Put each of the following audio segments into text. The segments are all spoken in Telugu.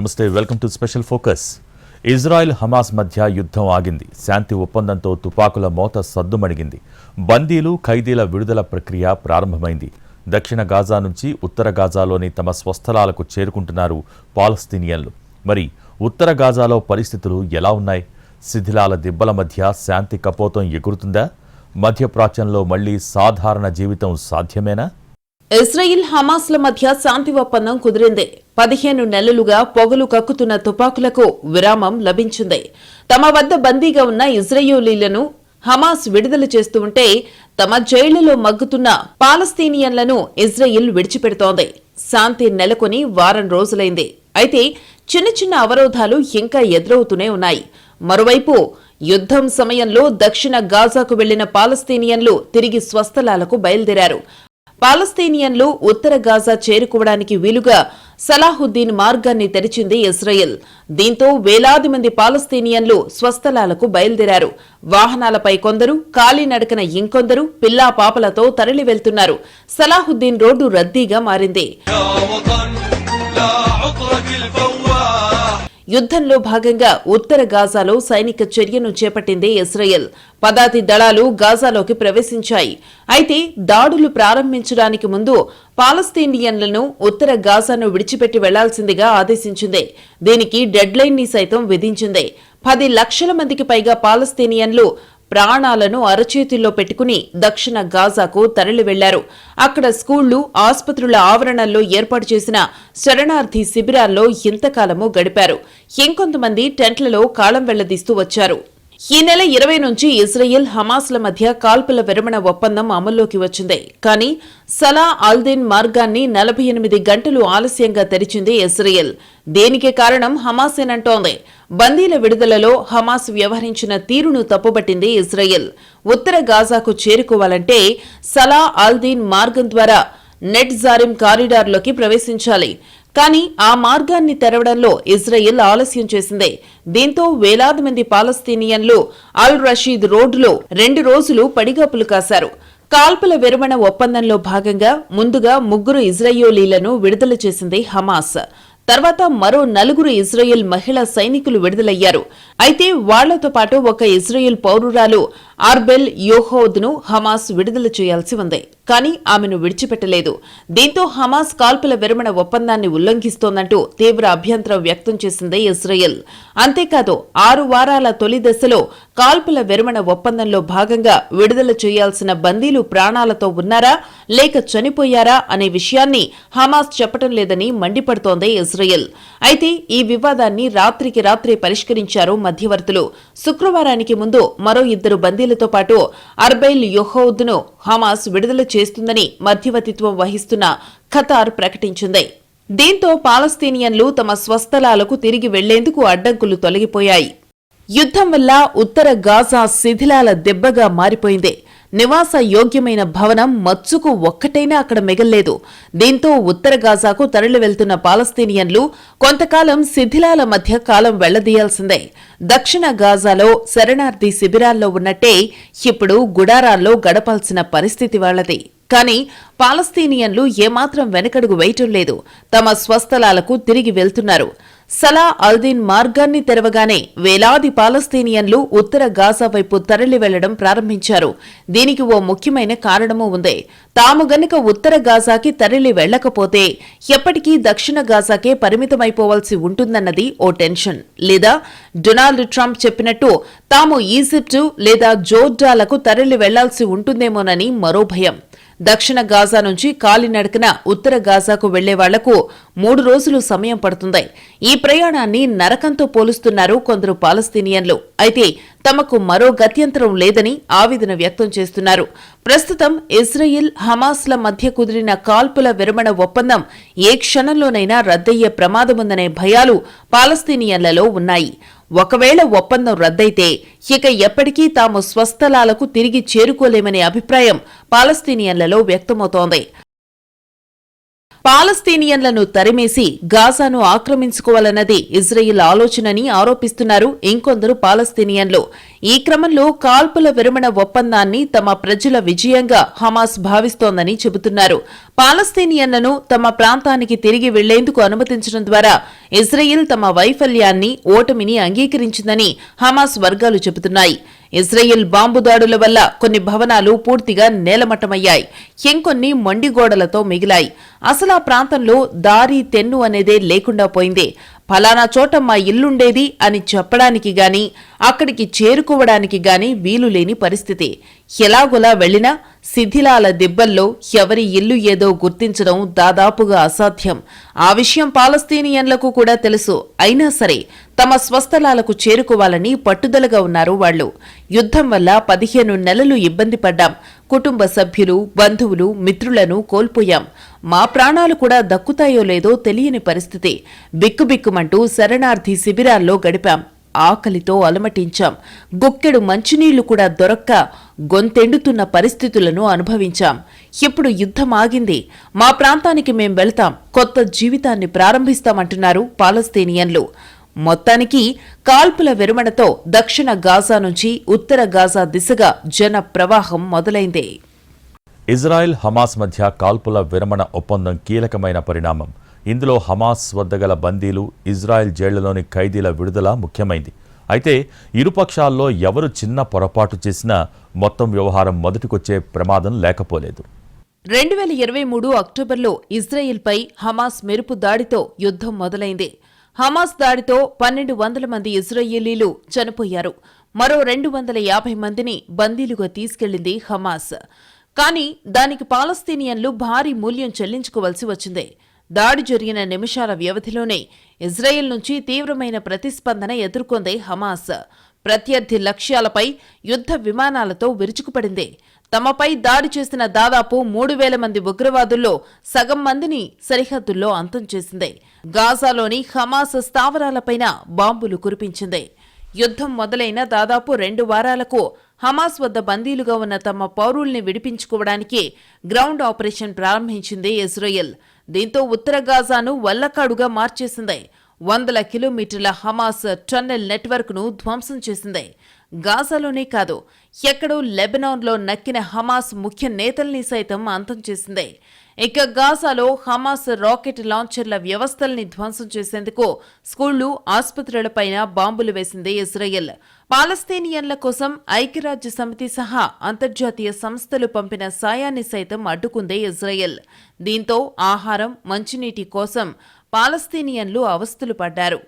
నమస్తే welcome to special focus. Israel Hamas మధ్య యుద్ధం ఆగింది. శాంతి ఒప్పందంతో తుపాకుల మోత సద్దుమణిగింది. బందీలు ఖైదీల విడుదల ప్రక్రియ ప్రారంభమైంది. దక్షిణ గాజా నుంచి ఉత్తర గాజాలోని తమ స్వస్థలాలకు చేరుకుంటున్నారు పాలస్తీనియన్లు. మరి ఉత్తర గాజాలో పరిస్థితులు ఎలా ఉన్నాయి? శిథిలాల దిబ్బల మధ్య శాంతి కపోతం ఎగురుతుందా? మధ్యప్రాచ్యంలో మళ్ళీ సాధారణ జీవితం సాధ్యమేనా? ఇజ్రాయిల్ హమాస్ల మధ్య శాంతి ఒప్పందం కుదిరింది. పదిహేను నెలలుగా పొగలు కక్కుతున్న తుపాకులకు విరామం లభించింది. తమ వద్ద బందీగా ఉన్న ఇజ్రాయేలీలను హమాస్ విడుదల చేస్తూ ఉంటే తమ జైళ్ళలో మగ్గుతున్న పాలస్తీనియన్లను ఇజ్రాయిల్ విడిచిపెడుతోంది. శాంతి నెలకొని వారం రోజులైంది. అయితే చిన్న చిన్న అవరోధాలు ఇంకా ఎదురవుతూనే ఉన్నాయి. మరోవైపు యుద్ధం సమయంలో దక్షిణ గాజాకు వెళ్ళిన పాలస్తీనియన్లు తిరిగి స్వస్థలాలకు బయలుదేరారు. పాలస్తీనియన్లు ఉత్తర గాజా చేరుకోవడానికి వీలుగా సలాహుద్దీన్ మార్గాన్ని తెరిచింది ఇజ్రాయెల్ దీంతో వేలాది మంది పాలస్తీనియన్లు స్వస్థలాలకు బయలుదేరారు. వాహనాలపై కొందరు కాలినడకన ఇంకొందరు పిల్లా పాపలతో తరలి వెళ్తున్నారు. సలాహుద్దీన్ రోడ్డు రద్దీగా మారింది. యుద్ధంలో భాగంగా ఉత్తర గాజాలో సైనిక చర్యను చేపట్టింది ఇస్రాయెల్. పదాతి దళాలు గాజాలోకి ప్రవేశించాయి. అయితే దాడులు ప్రారంభించడానికి ముందు పాలస్తీనియన్లను ఉత్తర గాజాను విడిచిపెట్టి వెళ్ళాల్సిందిగా ఆదేశించింది. దీనికి డెడ్లైన్ని సైతం విధించింది. పది లక్షల మందికి పైగా పాలస్తీనియన్లు ప్రాణాలను అరచేతుల్లో పెట్టుకుని దక్షిణ గాజాకు తరలి వెళ్ళారు. అక్కడ స్కూళ్ళు ఆసుపత్రుల ఆవరణల్లో ఏర్పాటు చేసిన శరణార్థి శిబిరాల్లో ఇంతకాలము గడిపారు. ఇంకొంతమంది టెంట్లలో కాలం వెళ్ళదీస్తూ వచ్చారు. ఈ నెల ఇరవై నుంచి ఇజ్రాయెల్ హమాస్ల మధ్య కాల్పుల విరమణ ఒప్పందం అమల్లోకి వచ్చింది. కానీ సలా అల్దిన్ మార్గాన్ని నలభై ఎనిమిది గంటలు ఆలస్యంగా తెరిచింది ఇజ్రాయెల్. దేనికి కారణం హమాసేనంటోంది. బందీల విడుదలలో హమాస్ వ్యవహరించిన తీరును తప్పుబట్టింది ఇజ్రాయెల్. ఉత్తర గాజాకు చేరుకోవాలంటే సలా అల్దీన్ మార్గం ద్వారా నెట్ జారిం కారిడార్లోకి ప్రవేశించాలి. కానీ ఆ మార్గాన్ని తెరవడంలో ఇజ్రాయెల్ ఆలస్యం చేసింది. దీంతో వేలాది మంది పాలస్తీనియన్లు అల్ రషీద్ రోడ్డులో రెండు రోజులు పడిగాపులు కాశారు. కాల్పుల విరమణ ఒప్పందంలో భాగంగా ముందుగా ముగ్గురు ఇజ్రాయోలీలను విడుదల చేసింది హమాస్. తర్వాత మరో నలుగురు ఇజ్రాయెల్ మహిళా సైనికులు విడుదలయ్యారు. అయితే వాళ్ళతో పాటు ఒక ఇజ్రాయెల్ పౌరురాలు ఆర్బెల్ యోహోద్ను హమాస్ విడుదల చేయాల్సి ఉంది. కానీ ఆమెను విడిచిపెట్టలేదు. దీంతో హమాస్ కాల్పుల విరమణ ఒప్పందాన్ని ఉల్లంఘిస్తోందంటూ తీవ్ర అభ్యంతరం వ్యక్తం చేసింది ఇజ్రాయెల్ అంతేకాదు ఆరు వారాల తొలి దశలో కాల్పుల విరమణ ఒప్పందంలో భాగంగా విడుదల చేయాల్సిన బందీలు ప్రాణాలతో ఉన్నారా లేక చనిపోయారా అనే విషయాన్ని హమాస్ చెప్పటం లేదని మండిపడుతోంది ఇజ్రాయెల్ అయితే ఈ వివాదాన్ని రాత్రికి రాత్రే పరిష్కరించారు మధ్యవర్తులు. శుక్రవారానికి ముందు మరో ఇద్దరు బందీలతో పాటు అర్బైల్ యొహౌద్ను హమాస్ విడుదల చేస్తుందని మధ్యవర్తిత్వం వహిస్తున్న ఖతార్ ప్రకటించింది. దీంతో పాలస్తీనియన్లు తమ స్వస్థలాలకు తిరిగి వెళ్ళేందుకు అడ్డంకులు తొలగిపోయాయి. యుద్ధం వల్ల ఉత్తర గాజా శిథిలాల దెబ్బగా మారిపోయింది. నివాస యోగ్యమైన భవనం మచ్చుకు ఒక్కటైనా అక్కడ మిగల్లేదు. దీంతో ఉత్తర గాజాకు తరలి వెళ్తున్న పాలస్తీనియన్లు కొంతకాలం శిథిలాల మధ్య కాలం వెళ్ళదీయాల్సిందే. దక్షిణ గాజాలో శరణార్థి శిబిరాల్లో ఉన్నట్టే ఇప్పుడు గుడారాల్లో గడపాల్సిన పరిస్థితి వాళ్ళది కానీ పాలస్తీనియన్లు ఏమాత్రం వెనకడుగు వేయటం లేదు. తమ స్వస్థలాలకు తిరిగి వెళ్తున్నారు. సలా అల్దీన్ మార్గాన్ని తెరవగానే వేలాది పాలస్తీనియన్లు ఉత్తర గాజా వైపు తరలి వెళ్ళడం ప్రారంభించారు. దీనికి ఓ ముఖ్యమైన కారణమూ ఉంది. తాము గనుక ఉత్తర గాజాకి తరలి వెళ్ళకపోతే ఎప్పటికీ దక్షిణ గాజాకే పరిమితమైపోవాల్సి ఉంటుందన్నది ఓ టెన్షన్. లేదా డొనాల్డ్ ట్రంప్ చెప్పినట్టు తాము ఈజిప్టు లేదా జోర్డాలకు తరలి వెళ్ళాల్సి ఉంటుందేమోనని మరో భయం. దక్షిణ గాజా నుంచి కాలినడకన ఉత్తర గాజాకు వెళ్ళే వాళ్ళకు మూడు రోజులు సమయం పడుతుంది. ఈ ప్రయాణాన్ని నరకంతో పోలుస్తున్నారు కొందరు పాలస్తీనియన్లు. అయితే తమకు మరో గత్యంతరం లేదని ఆవేదన వ్యక్తం చేస్తున్నారు. ప్రస్తుతం ఇజ్రాయిల్ హమాస్ల మధ్య కుదిరిన కాల్పుల విరమణ ఒప్పందం ఏ క్షణంలోనైనా రద్దయ్యే ప్రమాదముందనే భయాలు పాలస్తీనియన్లలో ఉన్నాయి. ఒకవేళ ఒప్పందం రద్దయితే ఇక ఎప్పటికీ తాము స్వస్థలాలకు తిరిగి చేరుకోలేమనే అభిప్రాయం పాలస్తీనియన్లలో వ్యక్తమవుతోంది. పాలస్తీనియన్లను తరిమేసి గాజాను ఆక్రమించుకోవాలన్నది ఇజ్రాయిల్ ఆలోచనని ఆరోపిస్తున్నారు ఇంకొందరు పాలస్తీనియన్లు. ఈ క్రమంలో కాల్పుల విరమణ ఒప్పందాన్ని తమ ప్రజల విజయంగా హమాస్ భావిస్తోందని చెబుతున్నారు. పాలస్తీనియన్లను తమ ప్రాంతానికి తిరిగి వెళ్ళేందుకు అనుమతించడం ద్వారా ఇజ్రాయిల్ తమ వైఫల్యాన్ని ఓటమిని అంగీకరించిందని హమాస్ వర్గాలు చెబుతున్నాయి. ఇజ్రాయెల్ బాంబు దాడుల వల్ల కొన్ని భవనాలు పూర్తిగా నేలమట్టమయ్యాయి. ఇంకొన్ని మండిగోడలతో మిగిలాయి. అసలు ఆ ప్రాంతంలో దారి తెన్ను అనేదే లేకుండా పోయింది. ఫలానా చోట మా ఇల్లుండేది అని చెప్పడానికి గాని అక్కడికి చేరుకోవడానికి గాని వీలు లేని పరిస్థితి. ఎలాగోలా వెళ్ళినా శిథిలాల దిబ్బల్లో ఎవరి ఇల్లు ఏదో గుర్తించడం దాదాపుగా అసాధ్యం. ఆ విషయం పాలస్తీనియన్లకు కూడా తెలుసు. అయినా సరే తమ స్వస్థలాలకు చేరుకోవాలని పట్టుదలగా ఉన్నారు వాళ్ళు యుద్ధం వల్ల పదిహేను నెలలు ఇబ్బంది పడ్డాం. కుటుంబ సభ్యులు బంధువులు మిత్రులను కోల్పోయాం. మా ప్రాణాలు కూడా దక్కుతాయో లేదో తెలియని పరిస్థితి. బిక్కుబిక్కుమంటూ శరణార్థి శిబిరాల్లో గడిపాం. ఆకలితో అలమటించాం. గుక్కెడు మంచినీళ్ళు కూడా దొరక్క గొంతెండుతున్న పరిస్థితులను అనుభవించాం. ఇప్పుడు యుద్ధం ఆగింది. మా ప్రాంతానికి మేం వెళ్తాం. కొత్త జీవితాన్ని ప్రారంభిస్తామంటున్నారు పాలస్తీనియన్లు. మొత్తానికి కాల్పుల విరమణతో దక్షిణ గాజా నుంచి ఉత్తర గాజా దిశగా జన ప్రవాహం మొదలైంది. ఇజ్రాయెల్ హమాస్ మధ్య కాల్పుల విరమణ ఒప్పందం కీలకమైన పరిణామం. ఇందులో హమాస్ వద్ద గల బందీలు ఇజ్రాయెల్ జైళ్ళలోని ఖైదీల విడుదల ముఖ్యమైంది. అయితే ఇరుపక్షాల్లో ఎవరు చిన్న పొరపాటు చేసినా మొత్తం వ్యవహారం మొదటికొచ్చే ప్రమాదం లేకపోలేదు. రెండు వేల ఇరవై మూడు అక్టోబర్లో ఇజ్రాయిల్పై హమాస్ మెరుపు దాడితో యుద్ధం మొదలైంది. హమాస్ దాడితో పన్నెండు వందల మంది ఇజ్రాయేలీలు చనిపోయారు. మరో రెండు వందల యాభై మందిని బందీలుగా తీసుకెళ్ళింది హమాస్. కానీ దానికి పాలస్తీనియన్లు భారీ మూల్యం చెల్లించుకోవలసి వచ్చింది. దాడి జరిగిన నిమిషాల వ్యవధిలోనే ఇజ్రాయెల్ నుంచి తీవ్రమైన ప్రతిస్పందన ఎదుర్కొంది హమాస్. ప్రత్యర్థి లక్ష్యాలపై యుద్ధ విమానాలతో విరుచుకుపడింది. తమపై దాడి చేసిన దాదాపు మూడు వేల మంది ఉగ్రవాదుల్లో సగం మందిని సరిహద్దుల్లో అంతం చేసింది. గాజాలోని హమాస్ స్థావరాలపైన బాంబులు కురిపించింది. యుద్ధం మొదలైన దాదాపు రెండు వారాలకు హమాస్ వద్ద బందీలుగా ఉన్న తమ పౌరుల్ని విడిపించుకోవడానికి గ్రౌండ్ ఆపరేషన్ ప్రారంభించింది ఇజ్రాయెల్. దీంతో ఉత్తర గాజాను వల్లకాడుగా మార్చేసింది. వందల కిలోమీటర్ల హమాస్ టన్నెల్ నెట్వర్క్ను ధ్వంసం చేసింది. గాజాలోనే కాదు ఎక్కడో లెబనాన్లో నక్కిన హమాస్ ముఖ్య నేతల్ని సైతం అంతం చేసింది. ఇక గాజాలో హమాస్ రాకెట్ లాంచర్ల వ్యవస్థల్ని ధ్వంసం చేసేందుకు స్కూళ్ళు ఆసుపత్రులపైన బాంబులు వేసింది ఇజ్రాయెల్. పాలస్తీనియన్ల కోసం ఐక్యరాజ్య సమితి సహా అంతర్జాతీయ సంస్థలు పంపిన సాయాన్ని సైతం అడ్డుకుంది ఇజ్రాయెల్. దీంతో ఆహారం మంచినీటి కోసం పాలస్తీనియన్లు అవస్థలు పడ్డారు.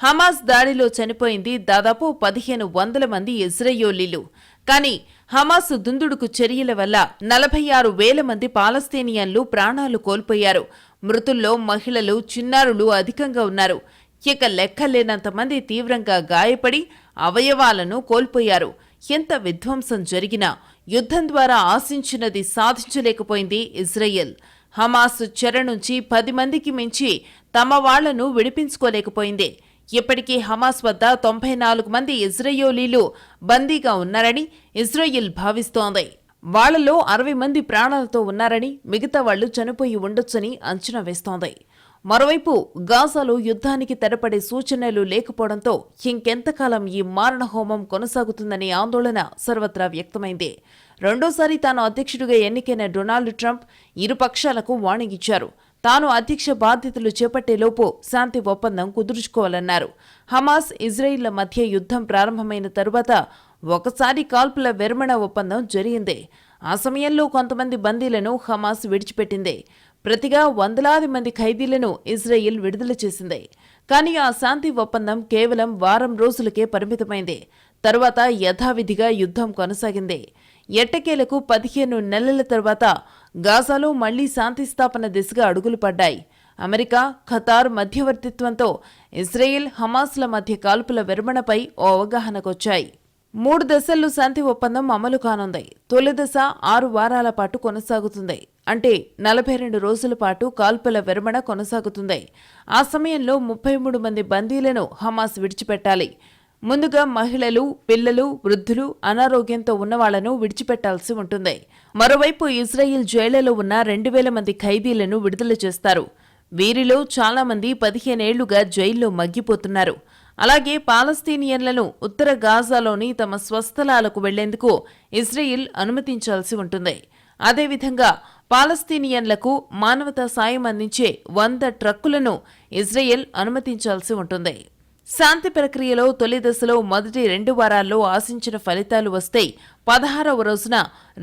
హమాస్ దాడిలో చనిపోయింది దాదాపు పదిహేను వందల మంది ఇజ్రాయోలీలు. కానీ హమాస్ దుందుడుకు చర్యల వల్ల నలభై ఆరు వేల మంది పాలస్తీనియన్లు ప్రాణాలు కోల్పోయారు. మృతుల్లో మహిళలు చిన్నారులు అధికంగా ఉన్నారు. ఇక లెక్కలేనంత మంది తీవ్రంగా గాయపడి అవయవాలను కోల్పోయారు. ఎంత విధ్వంసం జరిగినా యుద్ధం ద్వారా ఆశించినది సాధించలేకపోయింది ఇజ్రాయెల్. హమాస్ చెర నుంచి పది మందికి మించి తమ వాళ్ళను విడిపించుకోలేకపోయింది. ఇప్పటికీ హమాస్ వద్ద తొంభై నాలుగు మంది ఇజ్రాయోలీలు బందీగా ఉన్నారని ఇజ్రాయిల్ భావిస్తోంది. వాళ్ళలో అరవై మంది ప్రాణాలతో ఉన్నారని మిగతా వాళ్ళు చనిపోయి ఉండొచ్చని అంచనా వేస్తోంది. మరోవైపు గాజాలో యుద్ధానికి తెరపడే సూచనలు లేకపోవడంతో ఇంకెంతకాలం ఈ మారణ హోమం కొనసాగుతుందనే ఆందోళన సర్వత్రా వ్యక్తమైంది. రెండోసారి తాను అధ్యక్షుడిగా ఎన్నికైన డొనాల్డ్ ట్రంప్ ఇరు పక్షాలకు వార్నింగ్ ఇచ్చారు. తాను అధ్యక్ష బాధ్యతలు చేపట్టేలోపు శాంతి ఒప్పందం కుదుర్చుకోవాలన్నారు. హమాస్ ఇజ్రాయిల్ల మధ్య యుద్ధం ప్రారంభమైన తరువాత ఒకసారి కాల్పుల విరమణ ఒప్పందం జరిగింది. ఆ సమయంలో కొంతమంది బందీలను హమాస్ విడిచిపెట్టింది. ప్రతిగా వందలాది మంది ఖైదీలను ఇజ్రాయిల్ విడుదల చేసింది. కానీ ఆ శాంతి ఒప్పందం కేవలం వారం రోజులకే పరిమితమైంది. తరువాత యథావిధిగా యుద్ధం కొనసాగింది. ఎట్టకేలకు పదిహేను నెలల తర్వాత గాజాలో మళ్ళీ శాంతి స్థాపన దిశగా అడుగులు పడ్డాయి. అమెరికా ఖతార్ మధ్యవర్తిత్వంతో ఇజ్రాయెల్ హమాస్ల మధ్య కాల్పుల విరమణపై ఓ అవగాహనకొచ్చాయి. మూడు దశల్లో శాంతి ఒప్పందం అమలు కానుంది. తొలి దశ ఆరు వారాల పాటు కొనసాగుతుంది. అంటే నలభై రెండు రోజుల పాటు కాల్పుల విరమణ కొనసాగుతుంది. ఆ సమయంలో ముప్పై మూడు మంది బందీలను హమాస్ విడిచిపెట్టాలి. ముందుగా మహిళలు పిల్లలు వృద్ధులు అనారోగ్యంతో ఉన్న వాళ్ళను విడిచిపెట్టాల్సి ఉంటుంది. మరోవైపు ఇజ్రాయిల్ జైళ్ళలో ఉన్న రెండు వేల మంది ఖైదీలను విడుదల చేస్తారు. వీరిలో చాలామంది పదిహేనేళ్ళుగా జైల్లో మగ్గిపోతున్నారు. అలాగే పాలస్తీనియన్లను ఉత్తర గాజాలోని తమ స్వస్థలాలకు వెళ్ళేందుకు ఇజ్రాయిల్ అనుమతించాల్సి ఉంటుంది. అదేవిధంగా పాలస్తీనియన్లకు మానవతా సాయం అందించే వంద ట్రక్కులను ఇజ్రాయెల్ అనుమతించాల్సి ఉంటుంది. శాంతి ప్రక్రియలో తొలి దశలో మొదటి రెండు వారాల్లో ఆశించిన ఫలితాలు వస్తే పదహారవ రోజున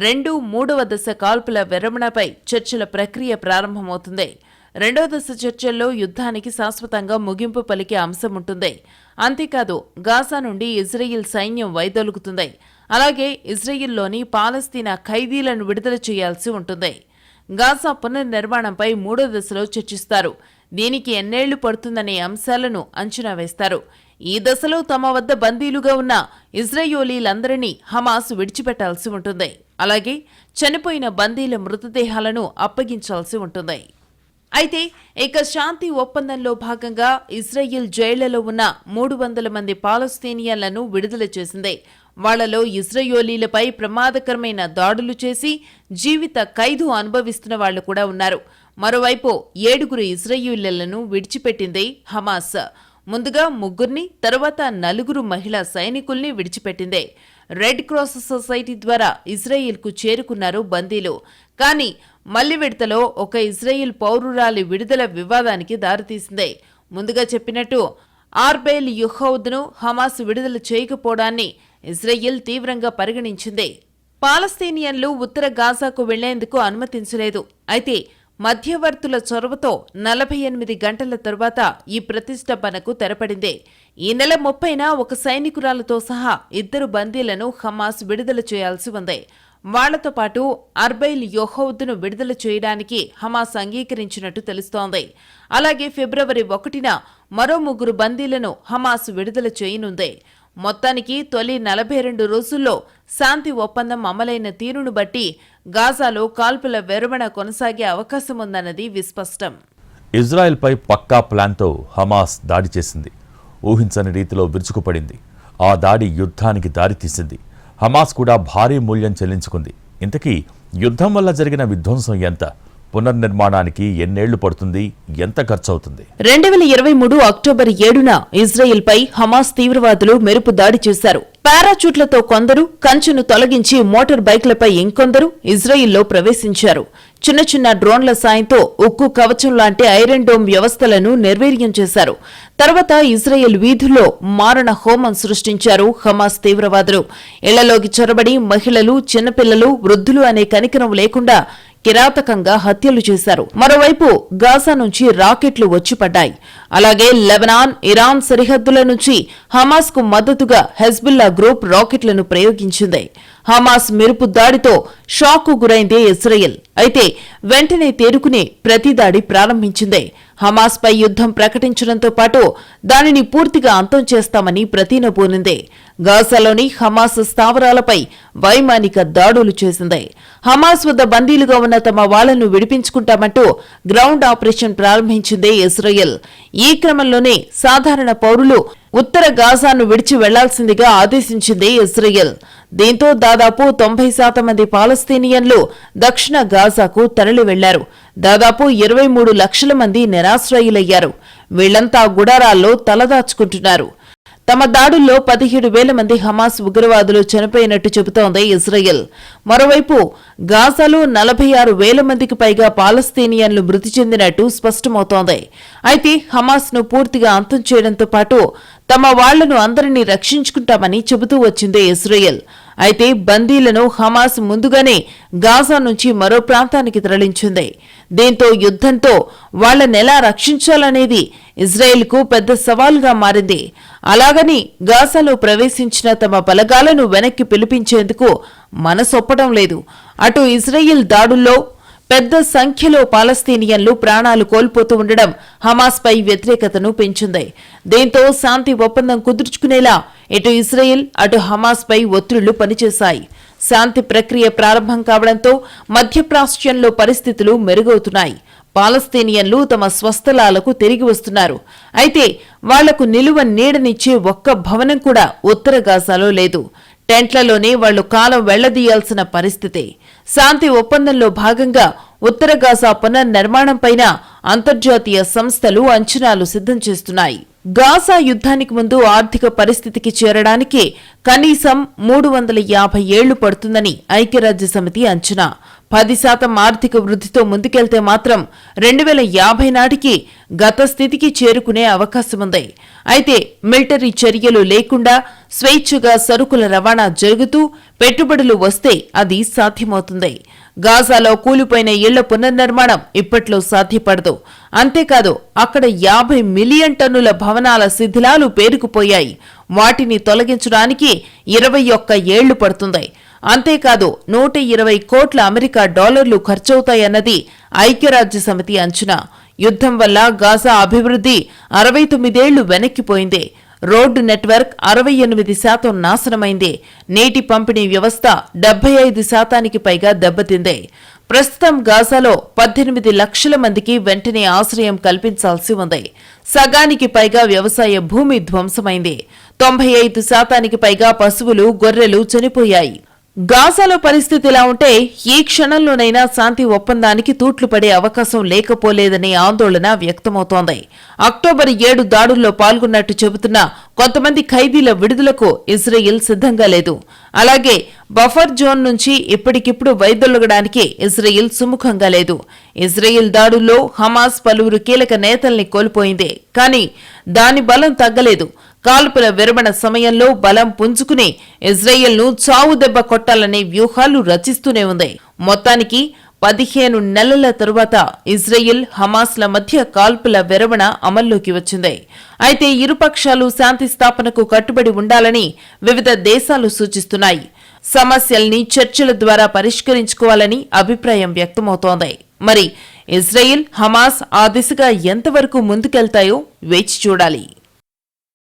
రెండు మూడవ దశ కాల్పుల విరమణపై చర్చల ప్రక్రియ ప్రారంభమవుతుంది. రెండో దశ చర్చల్లో యుద్ధానికి శాశ్వతంగా ముగింపు పలికే అంశం ఉంటుంది. అంతేకాదు గాజా నుండి ఇజ్రాయిల్ సైన్యం వైదొలుగుతుంది. అలాగే ఇజ్రాయిల్లోని పాలస్తీనా ఖైదీలను విడుదల చేయాల్సి ఉంటుంది. గాజా పునర్నిర్మాణంపై మూడో దశలో చర్చిస్తారు. దీనికి ఎన్నేళ్ళు పడుతుందనే అంశాలను అంచనా వేస్తారు. ఈ దశలో తమ వద్ద బందీలుగా ఉన్న ఇజ్రాయోలీలందరినీ హమాస్ విడిచిపెట్టాల్సి ఉంటుంది. అలాగే చనిపోయిన బందీల మృతదేహాలను అప్పగించాల్సి ఉంటుంది. అయితే ఇక శాంతి ఒప్పందంలో భాగంగా ఇజ్రాయిల్ జైళ్ళలో ఉన్న మూడు వందల మంది పాలస్తీనియన్లను విడుదల చేసింది. వాళ్ళలో ఇజ్రాయోలీలపై ప్రమాదకరమైన దాడులు చేసి జీవిత ఖైదు అనుభవిస్తున్న వాళ్ళు కూడా ఉన్నారు. మరోవైపు ఏడుగురు ఇజ్రాయిలీలను విడిచిపెట్టింది హమాస్. ముందుగా ముగ్గురిని తరువాత నలుగురు మహిళా సైనికుల్ని విడిచిపెట్టింది. రెడ్ క్రాస్ సొసైటీ ద్వారా ఇజ్రాయిల్కు చేరుకున్నారు బందీలు. కానీ మల్లి విడతలో ఒక ఇజ్రాయిల్ పౌరురాలి విడుదల వివాదానికి దారితీసింది. ముందుగా చెప్పినట్టు ఆర్బేల్ యుహౌద్ను హమాస్ విడుదల చేయకపోవడాన్ని ఇజ్రాయిల్ తీవ్రంగా పరిగణించింది. పాలస్తీనియన్లు ఉత్తర గాజాకు వెళ్ళేందుకు అనుమతించలేదు. అయితే మధ్యవర్తుల చొరవతో నలభై ఎనిమిది గంటల తరువాత ఈ ప్రతిష్టంభనకు తెరపడింది. ఈ నెల ముప్పైన ఒక సైనికురాలతో సహా ఇద్దరు బందీలను హమాస్ విడుదల చేయాల్సి ఉంది. వాళ్ళతో పాటు అర్బైల్ యోహౌద్ను విడుదల చేయడానికి హమాస్ అంగీకరించినట్టు తెలుస్తోంది. అలాగే ఫిబ్రవరి ఒకటిన మరో ముగ్గురు బందీలను హమాస్ విడుదల చేయనుంది. మొత్తానికి తొలి నలభై రెండు రోజుల్లో శాంతి ఒప్పందం అమలైన తీరును బట్టి గాజాలో కాల్పుల విరమణ కొనసాగే అవకాశం ఉందన్నది విస్పష్టం. ఇజ్రాయెల్పై పక్కా ప్లాన్తో హమాస్ దాడి చేసింది. ఊహించని రీతిలో విరుచుకుపడింది. ఆ దాడి యుద్ధానికి దారితీసింది. హమాస్ కూడా భారీ మూల్యం చెల్లించుకుంది. ఇంతకీ యుద్ధం వల్ల జరిగిన విధ్వంసం ఎంత? పునర్నిర్మాణానికి ఎన్నేళ్ళు పడుతుంది? ఎంత ఖర్చవుతుంది? రెండు వేల ఇరవై మూడు అక్టోబర్ ఏడున ఇజ్రాయెల్ పై హమాస్ తీవ్రవాదులు మెరుపు దాడి చేశారు. పారాచూట్లతో కొందరు కంచెను తొలగించి మోటార్ బైక్లపై ఇంకొందరు ఇజ్రాయిల్లో ప్రవేశించారు. చిన్న చిన్న డ్రోన్ల సాయంతో ఉక్కు కవచం లాంటి ఐరన్ డోమ్ వ్యవస్థలను నిర్వీర్యం చేశారు. తర్వాత ఇజ్రాయెల్ వీధుల్లో మారణ హోమం సృష్టించారు హమాస్ తీవ్రవాదులు. ఇళ్ళలోకి చొరబడి మహిళలు చిన్నపిల్లలు వృద్ధులు అనే కనికరం లేకుండా కిరాతకంగా హత్యలు చేశారు. మరోవైపు గాజా నుంచి రాకెట్లు వచ్చి పడ్డాయి అలాగే లెబనాన్ ఇరాన్ సరిహద్దుల నుంచి హమాస్కు మద్దతుగా హెజ్బుల్లా గ్రూప్ రాకెట్లను ప్రయోగించింది. హమాస్ మెరుపు దాడితో షాక్ గురైంది ఇజ్రాయెల్ అయితే వెంటనే తేరుకునే ప్రతిదాడి ప్రారంభించింది. హమాస్ పై యుద్ధం ప్రకటించడంతో పాటు దానిని పూర్తిగా అంతం చేస్తామని ప్రతినబూనింది గాజాలోని హమాస్ స్థావరాలపై వైమానిక దాడులు చేసింది. హమాస్ వద్ద బందీలుగా ఉన్న తమ వాళ్ళను విడిపించుకుంటామంటూ గ్రౌండ్ ఆపరేషన్ ప్రారంభించింది ఇజ్రాయెల్ ఈ క్రమంలోనే సాధారణ పౌరులు ఉత్తర గాజాను విడిచి వెళ్ళాల్సిందిగా ఆదేశించింది ఇజ్రాయెల్ దీంతో దాదాపు తొంభై శాతం మంది పాలస్తీనియన్లు దక్షిణ గాజాకు తరలి వెళ్ళారు. దాదాపు ఇరవై మూడు లక్షల మంది నిరాశ్రయులయ్యారు. వీళ్ళంతా గుడారాల్లో తలదాచుకుంటున్నారు. తమ దాడుల్లో పదిహేడు వేల మంది హమాస్ ఉగ్రవాదులు చనిపోయినట్టు చెబుతోంది ఇజ్రాయెల్. మరోవైపు గాజాలో నలభై ఆరు వేల మందికి పైగా పాలస్తీనియన్లు మృతి చెందినట్టు స్పష్టమవుతోంది. అయితే హమాస్ను పూర్తిగా అంతం చేయడంతో పాటు తమ వాళ్ళను అందరినీ రక్షించుకుంటామని చెబుతూ వచ్చింది ఇజ్రాయెల్. అయితే బందీలను హమాస్ ముందుగానే గాజా నుంచి మరో ప్రాంతానికి తరలించింది. దీంతో యుద్ధంతో వాళ్ళనెలా రక్షించాలనేది ఇజ్రాయెల్కు పెద్ద సవాల్గా మారింది. అలాగని గాజాలో ప్రవేశించిన తమ బలగాలను వెనక్కి పిలిపించేందుకు మనసొప్పడం లేదు. అటు ఇజ్రాయిల్ దాడుల్లో పెద్ద సంఖ్యలో పాలస్తీనియన్లు ప్రాణాలు కోల్పోతూ ఉండడం హమాస్ పై వ్యతిరేకతను పెంచింది. దీంతో శాంతి ఒప్పందం కుదుర్చుకునేలా ఇటు ఇజ్రాయెల్ అటు హమాస్ పై ఒత్తిళ్ళు పనిచేశాయి. శాంతి ప్రక్రియ ప్రారంభం కావడంతో మధ్యప్రాచ్యంలో పరిస్థితులు మెరుగవుతున్నాయి. పాలస్తీనియన్లు తమ స్వస్థలాలకు తిరిగి వస్తున్నారు. అయితే వాళ్ళకు నిలువ నీడనిచ్చే ఒక్క భవనం కూడా ఉత్తర గాజాలో లేదు. టెంట్లలోనే వాళ్ళు కాలం వెళ్ళదీయాల్సిన పరిస్థితి. శాంతి ఒప్పందంలో భాగంగా ఉత్తర గాజా పునర్నిర్మాణంపైన అంతర్జాతీయ సంస్థలు అంచనాలు సిద్ధం చేస్తున్నాయి. గాజా యుద్ధానికి ముందు ఆర్థిక పరిస్థితికి చేరడానికి కనీసం మూడు వందల యాభై ఏళ్ళు పడుతుందని ఐక్యరాజ్య సమితి అంచనా. పది శాతం ఆర్థిక వృద్ధితో ముందుకెళ్తే మాత్రం రెండు వేల యాభై నాటికి గత స్థితికి చేరుకునే అవకాశముంది. అయితే మిలిటరీ చర్యలు లేకుండా స్వేచ్ఛగా సరుకుల రవాణా జరుగుతూ పెట్టుబడులు వస్తే అది సాధ్యమవుతుంది. గాజాలో కూలిపోయిన ఇళ్ళ పునర్నిర్మాణం ఇప్పట్లో సాధ్యపడదు. అంతేకాదు అక్కడ యాభై మిలియన్ టన్నుల భవనాల శిథిలాలు పేరుకుపోయాయి. వాటిని తొలగించడానికి ఇరవై ఒక్క ఏళ్ళు పడుతుంది. అంతేకాదు నూట ఇరవై కోట్ల అమెరికా డాలర్లు ఖర్చవుతాయన్నది ఐక్యరాజ్య సమితి అంచనా. యుద్ధం వల్ల గాజా అభివృద్ధి అరవై తొమ్మిదేళ్ళు వెనక్కిపోయింది. రోడ్డు నెట్వర్క్ అరవై ఎనిమిది శాతం నాశనమైంది. నీటి పంపిణీ వ్యవస్థ డెబ్బై ఐదు శాతానికి పైగా దెబ్బతింది. ప్రస్తుతం గాజాలో పద్దెనిమిది లక్షల మందికి వెంటనే ఆశ్రయం కల్పించాల్సి ఉంది. సగానికి పైగా వ్యవసాయ భూమి ధ్వంసమైంది. తొంభై ఐదు శాతానికి పైగా పశువులు గొర్రెలు చనిపోయాయి. గాజాలో పరిస్థితి ఇలా ఉంటే ఈ క్షణంలోనైనా శాంతి ఒప్పందానికి తూట్లు పడే అవకాశం లేకపోలేదనే ఆందోళన వ్యక్తమవుతోంది. అక్టోబర్ ఏడు దాడుల్లో పాల్గొన్నట్టు చెబుతున్న కొంతమంది ఖైదీల విడుదలకు ఇజ్రాయిల్ సిద్ధంగా లేదు. అలాగే బఫర్ జోన్ నుంచి ఇప్పటికిప్పుడు వైదొలగడానికి ఇజ్రాయిల్ సుముఖంగా లేదు. ఇజ్రాయిల్ దాడుల్లో హమాస్ పలువురు కీలక నేతల్ని కోల్పోయింది. కానీ దాని బలం తగ్గలేదు. కాల్పుల విరమణ సమయంలో బలం పుంజుకుని ఇజ్రాయెల్ను చావు దెబ్బ కొట్టాలనే వ్యూహాలు రచిస్తూనే ఉంది. మొత్తానికి పదిహేను నెలల తరువాత ఇజ్రాయిల్ హమాస్ల మధ్య కాల్పుల విరమణ అమల్లోకి వచ్చింది. అయితే ఇరుపక్షాలు శాంతి స్థాపనకు కట్టుబడి ఉండాలని వివిధ దేశాలు సూచిస్తున్నాయి. సమస్యల్ని చర్చల ద్వారా పరిష్కరించుకోవాలని అభిప్రాయం వ్యక్తమవుతోంది. మరి ఇజ్రాయిల్ హమాస్ ఆ దిశగా ఎంతవరకు ముందుకెళ్తాయో వేచి చూడాలి.